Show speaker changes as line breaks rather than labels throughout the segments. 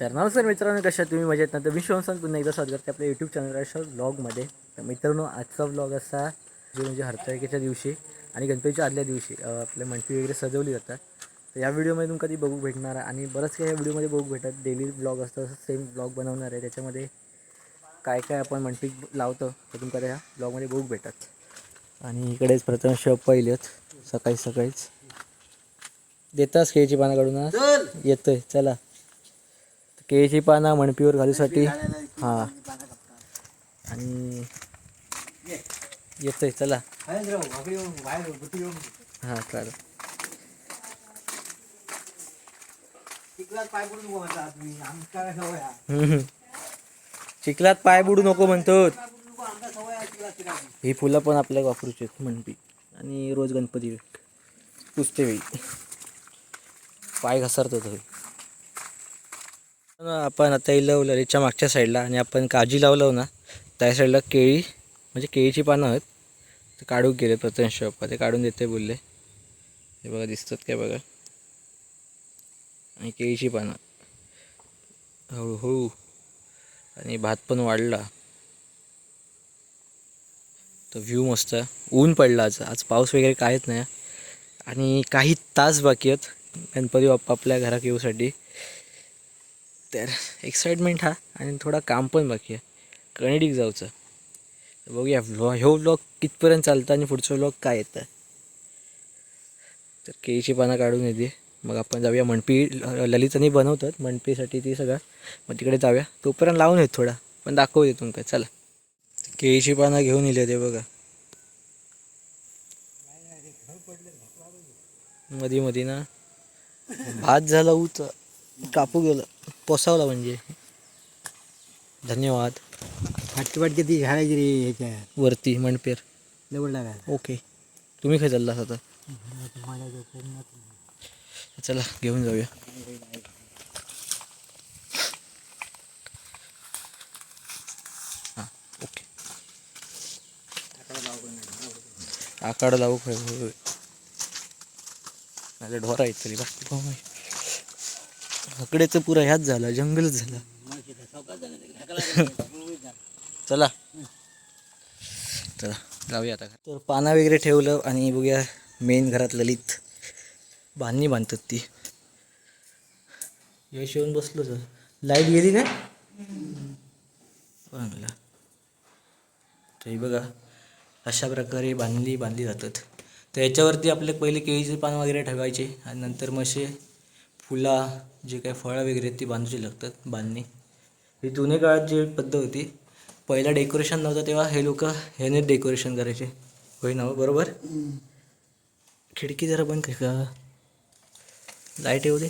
तर नमस्कार मित्रांनो कशा तुम्ही मजेत ना? तर मी सांग पुन्हा एकदा स्वागत करते आपल्या यूट्यूब चॅनल अशा ब्लॉगमध्ये तर मित्रांनो आजचा ब्लॉग असा जो म्हणजे हरताळकेच्या दिवशी आणि गणपतीच्या आदल्या दिवशी आपले मंडपी वगैरे सजवली जातात. तर या व्हिडिओमध्ये तुमका ती बघू भेटणार आणि बरंच काही या व्हिडिओमध्ये बघू भेटत डेली ब्लॉग असतं सेम ब्लॉग बनवणार आहे. त्याच्यामध्ये काय काय आपण मंडपी लावतो ते तुमका त्या ब्लॉगमध्ये बघू भेटत आणि इकडेच प्रथम शॉप पहिलेच सकाळी सकाळीच. देतास केळीची पानं काढून? येतोय. चला. केळीची पानं मणपीवर घालूसाठी. हां. आणि येतोय चला. हां चालेल. चिखलात पाय बुडू नको म्हणतो ही फुलं पण आपल्याला वापरूची आहेत मणपी आणि रोज गणपती पुसते वेळी पाय घसरतो तो आपण आता इलं ललितच्या मागच्या साईडला आणि आपण काजी लावलं ना त्या साईडला केळी म्हणजे केळीची पानं आहेत. ते काढून गेले प्रथम शॉप ते काढून देते बोलले. हे बघा दिसतात काय बघा. आणि केळीची पानं. हळूहळू. आणि भात पण वाढला. तो व्ह्यू मस्त. ऊन पडला आज. आज पाऊस वगैरे काहीच नाही. आणि काही तास बाकी आहेत. गणपती बाप्पा आपल्या घरात येऊसाठी. तर एक्साइटमेंट हा आणि थोडा काम पण बाकी आहे. कणिडीक जाऊचं. बघूया व्लॉग ह्यो व्लॉग कितपर्यंत चालतं आणि पुढचं व्लॉग काय येतं. तर केळीची पानं काढून येते. मग आपण जाऊया मणपी ललितानी बनवतात मणपीसाठी ती सगळं. मग तिकडे जाऊया. तोपर्यंत लावून येत थोडा पण दाखवू तुमका. चला. केळीची पानं घेऊन येले ते बघा. मधी मधी ना. भात झाला उच. कापू गेलं. पोसावला म्हणजे. धन्यवाद.
फाटकी फाटकी ती घालायची रे ह्याच्या
वरती मणपेर.
टाका
ओके. तुम्ही काय चालला आता? चला घेऊन जाऊया. हां ओके. आकाड लावू काय होय नाही ढोरा आहेत तरी बाकी भाऊ हकडेचं पुरा ह्याच झाला जंगलच झाला. चला. चला जाऊया आता. तर पाना वगैरे ठेवलं आणि बघूया मेन घरात ललित बांधणी बांधतात ती. यश येऊन बसलो तर. लाइट गेली काय चांगला. तर बघा अशा प्रकारे बांधली बांधली जातात. तर याच्यावरती आपले पहिले केळीचे पान वगैरे ठेवायचे आणि नंतर मग असे फुला जे काही फळं वगैरे आहेत ती बांधूची लागतात बांधणी. ही जुने काळात जी पद्धत होती पहिला डेकोरेशन नव्हतं तेव्हा हे लोक ह्याने डेकोरेशन करायचे. होय ना हो, बरोबर? खिडकी जरा बंद कर का? लाइट येऊ दे.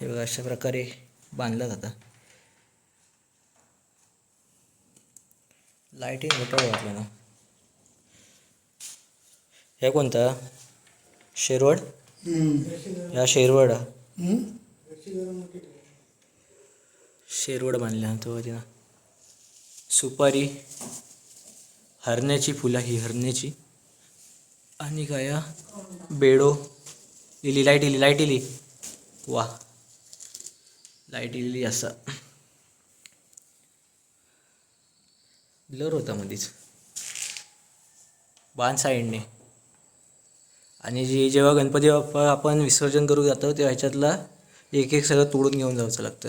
हे बघा अशा प्रकारे बांधला जाता. लाईटिंग घोटाळा वाटलं ना. हे कोणता? शेरवड? ह्या शेरवड. शेरवड बांधल्या तो तिनं. सुपारी हरण्याची फुलं ही हरण्याची. आणि काय? बेडो. इली लाइट इली लाइट इली वा. लाइट इली असा. ब्लर होता मध्येच बाण साईडने. आणि जे जेव्हा गणपती बाप्पा आपण विसर्जन करू जातो तेव्हा ह्याच्यातला एक एक सगळं तोडून घेऊन जायचं लागतं.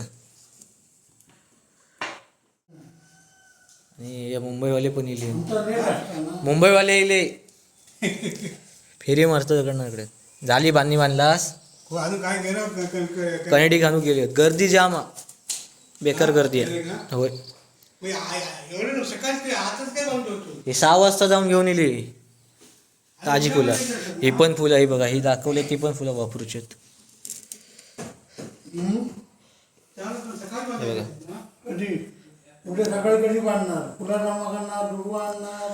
आणि या मुंबईवाले पण इले. मुंबईवाले इले. फेरी मारतो इकडे. झाली बांधणी बांधलास?
गेलं
कनेडी घालून गेले. गर्दी जाम हा. बेकार गर्दी आहे. होय. हे सहा वाजता जाऊन घेऊन येली ताजी फुलं. ही पण फुलं ही बघा ही दाखवले ती पण फुलं वापरूची आहेत. हे बघा.
कधी? उद्या सकाळी कधी बांधणार? फुला जमा करणार दुर्वा आणणार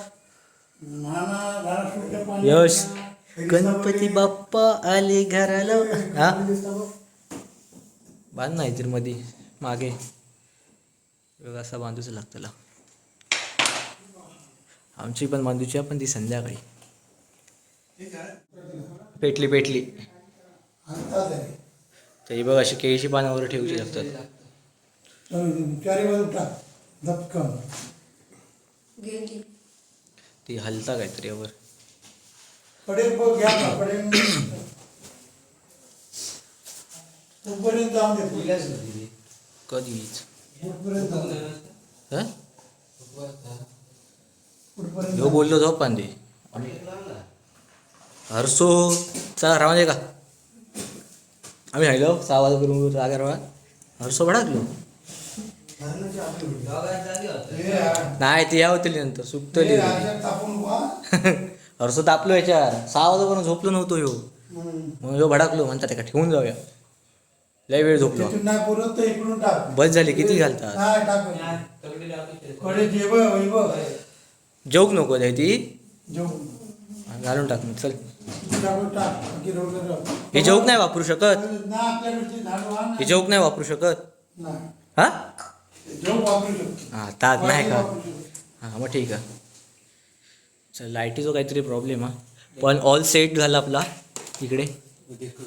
नाना घरात सुट्टे पाणी
यश. गणपती बाप्पा आले घराला. हा? बांध नाही तर मध्ये मागे. बघा असा बांधूच लागतं ला आमची पण बांधूची आहे पण ती संध्याकाळी. पेटली पेटली. तर ही बघ अशी केळीची पानावर ठेवू शकतात
चारी बाजू टाक धपकन
ती हलता काहीतरी यावर. कधीच. हा? ह्यो बोललो झोप पांदे. हरसो चला दे का? आम्ही हायलो सहा वाजता करून जागा हरसो भडाकलो नाही ते या होतील नंतर
बुवा.
हरसो तापलो याच्यावर. सहा वाजेपर्यंत झोपलो नव्हतो ह्यो. मग ह्यो भडाकलो म्हणतात का ठेवून जाऊया. लय वेळ झोपलो. बस झाली किती घालतात
नाही टाककडे जे बघ वै बघ
जोक नको ती. घालून टाक मग चल. हे जोक नाही वापरू शकत. हे जोक नाही वापरू शकत. हा?
जो वापरू शकतो.
हा तात नाही का. हां मग ठीक आहे. चल लाईटीचा काहीतरी प्रॉब्लेम हा. पण ऑल सेट झाला आपला. इकडे.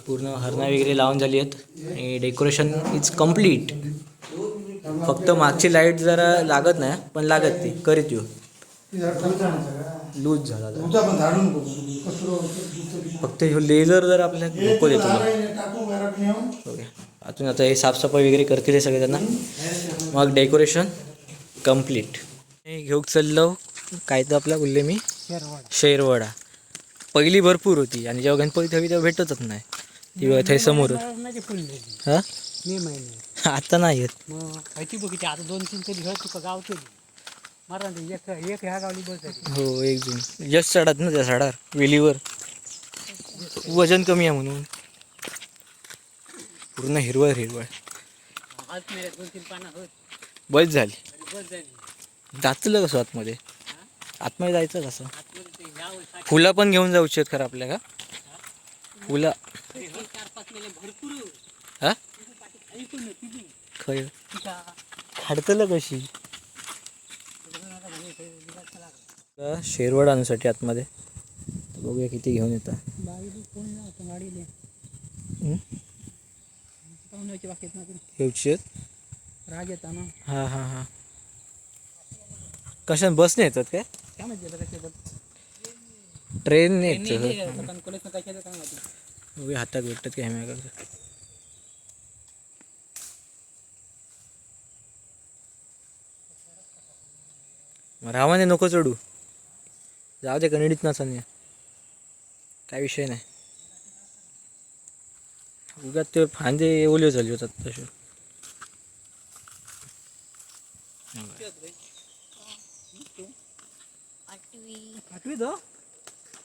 पूर्ण हरणा वगैरे लावून झाली आहेत. आणि डेकोरेशन इज कंप्लीट फक्त मागची लाइट जरा लागत नाही पण लागत ती. करीत येऊ. लूज झाला.
तुमचा पण वगैरे.
फक्त ह्यो लेझर जर आपल्याला
हे
नको देतो ओके. अजून आता हे साफसफाई वगैरे करतील हे सगळे त्यांना मग डेकोरेशन कंप्लीट घेऊ चाललो. काय तर आपला बोलले मी. शेरवडा. पहिली भरपूर होती. आणि जेव्हा गणपती हवी तेव्हा भेटतच नाही. ती बघा थंय समोर. हा?
मे महिने
आता नाही येत
मग माहिती बघितली आता दोन तीन तरी घर तुका गाव केली मारा ना एक एक ह्या गावली बस झाली.
हो एक जून जस्ट चढत ना त्या झाडावर वेलीवर वजन कमी आहे म्हणून. पूर्ण हिरवळ हिरवळ.
आज महिन्यात दोन तीन पानं होत.
बस झाली.
आणि बस झाली.
जातलं कसं आतमध्ये? आतमध्ये जायचं कसं?
आतमध्ये ते ह्या वर्षी
फुलं पण घेऊन जाऊची आहेत खरं आपल्या का? फुलं.
हे चार पाच भरपूर.
हा? खय हाडतलं कशी? शेरवड आणण्यासाठी आतमध्ये. बघूया किती घेऊन येतात
कोण
घेऊची
राग येतात ना
हां हां हां. कशा बसने येतात काय?
काय माहिती ट्रेन कशाचं
ट्रेनने येतात. हातात भेटतात काय हॅम्या रावाने नको चढू. जाऊ दे कन्नडीत ना सन्या काय विषय नाही. उगाच ते फांदे ओले झाले होतात तसे.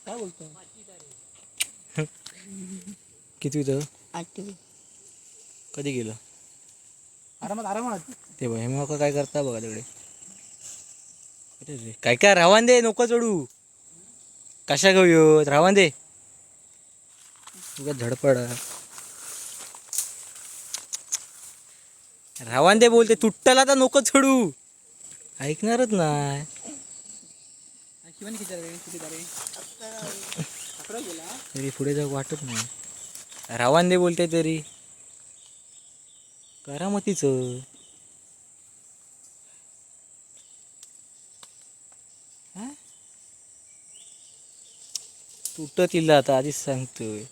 काय बोलतो?
किती
आठवी.
कधी गेलं?
आरामात आरामात.
ते बघ हेमा काय करता बघा तिकडे. काय काय रावान दे नको चढू. कशा घेऊ रावान दे. उगा धडपड. रावान दे बोलते तुट्टला तर नको चढू. ऐकणारच नाही. तरी पुढे जाऊ वाटत नाही. रावण दे बोलते तरी. करा मग तिचं. तुटत इल्ला आता आधीच सांगतोय.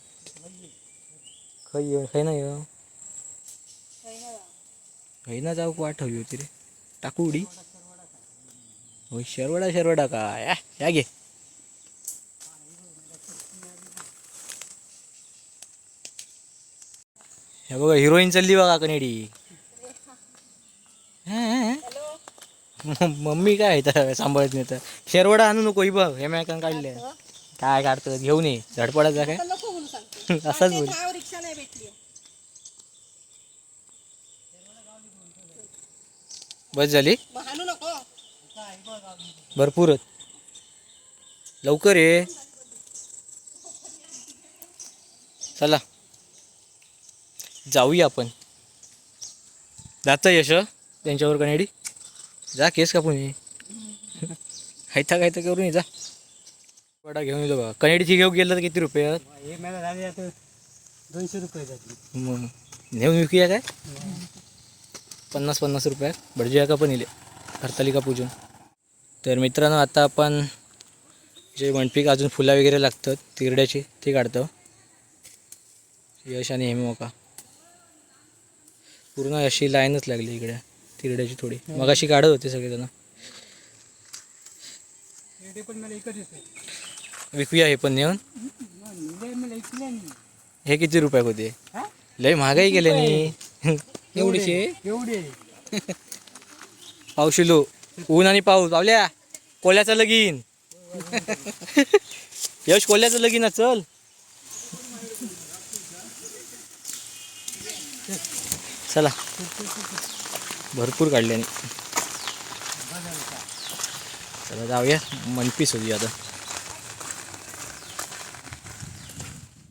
खय ये- खय ना ये? खय ना जाऊ वाट हवी होती रे? टाकू उडी? होय शरवडा शरवडा काय? या, या घे. हे बघा हिरोईन चालली बघा कनेडी. मम्मी काय आहे तर सांभाळत नाही तर? शेरवडा आणू नको ही बघ हे मॅकन काढले काय काढतो घेऊन ये. झडपडाचा काय?
नको म्हणून सांगते
असाच बोल.
नाव रिक्षा नाही भेटली.
बस झाली?
मग हाणू नको
भरपूरच लवकर ये. चला. जाऊया आपण. जातं यश त्यांच्यावर कनेडी जा केस कापून ये. खायता खायता करून ये जा. वडा घेऊन येतो बघा. कनेडीची घेऊ गेलं तर किती रुपये आहेत?
हे मला झाले आता दोनशे रुपये जाते
मग नेऊन विकूया काय? पन्नास पन्नास रुपयात भटजूया का पण इले? हरतालिका पूजून. तर मित्रांनो आता आपण जे वनपीक अजून फुलं वगैरे लागतात तिरड्याची ती काढतो. यश आणि हेमोका पूर्ण अशी लाईनच लागली इकडे तिरड्याची थोडी. मग अशी काढत होते सगळेजण.
रेडे पण मला एकच येते
विकूया हे पण नेऊन. हे किती रुपयाक होते? लय महागाई केले नी. एवढीशे?
एवढे.
पावशिलो ऊन आणि पाऊस. पावल्या कोल्याचं लगीन. यश कोल्याचं लगीन चल. चला. भरपूर काढल्याने चला जाऊया. मनपीस होती आता.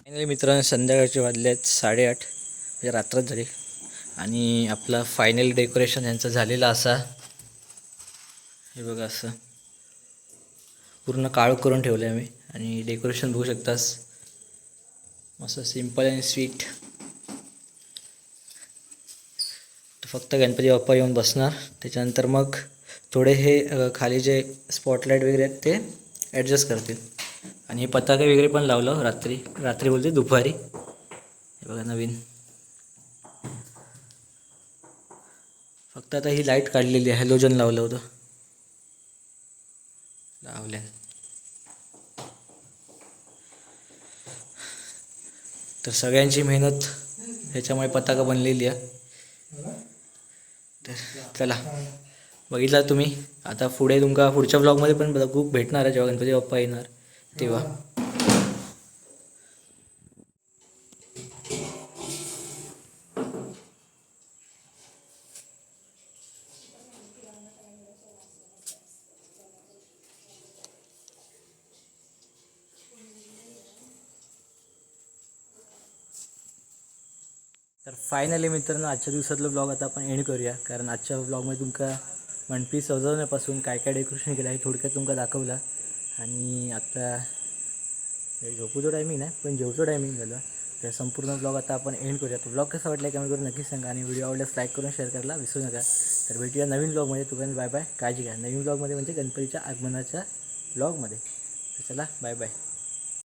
फायनली मित्रांनो संध्याकाळचे वाजले आहेत साडेआठ म्हणजे रात्रच झाली. आणि आपला फायनल डेकोरेशन यांचं झालेलं असा. हे बघा असं. पूर्ण काळ करून ठेवलं आहे आम्ही. आणि डेकोरेशन बघू शकतास. मस्त सिंपल आणि स्वीट फक्त गणपती बाप्पा येऊन बसणार. त्याच्यानंतर मग थोडे हे खाली जे स्पॉटलाईट वगैरे आहेत ते ॲडजस्ट करतील. आणि हे पताके वगैरे पण लावलं रात्री. रात्री बोलते दुपारी. हे बघा नवीन. फक्त आता ही लाइट काढलेली आहे. हॅलोजन लावलं होतं. लावल्या. तर सगळ्यांची मेहनत ह्याच्यामुळे पताका बनलेली आहे. तर चला. बघितला तुम्ही? आता पुढे तुमका पुढच्या ब्लॉगमध्ये पण खूप भेटणार आहे जेव्हा गणपती बाप्पा येणार. तेव्हा. तर फायनली मित्रांनो आजच्या दिवसातलं ब्लॉग आता आपण एंड करूया. कारण आजच्या ब्लॉगमध्ये तुमका मनपी सजवण्यापासून काय काय डेकोरेशन केलं आहे थोडक्यात तुमका दाखवलं. आणि आता झोपूचं टायमिंग नाही पण जेवचं टायमिंग झालं. तर संपूर्ण ब्लॉग आता आपण एंड करूया. तो ब्लॉग कसा वाटला कमेंट करून नक्कीच सांगा आणि व्हिडिओ आवडल्यास लाईक करून शेअर करायला विसरू नका. तर भेटूया नवीन ब्लॉगमध्ये तोपर्यंत बाय बाय काळजी घ्या. नवीन ब्लॉगमध्ये म्हणजे गणपतीच्या आगमनाच्या ब्लॉगमध्ये तर चला बाय बाय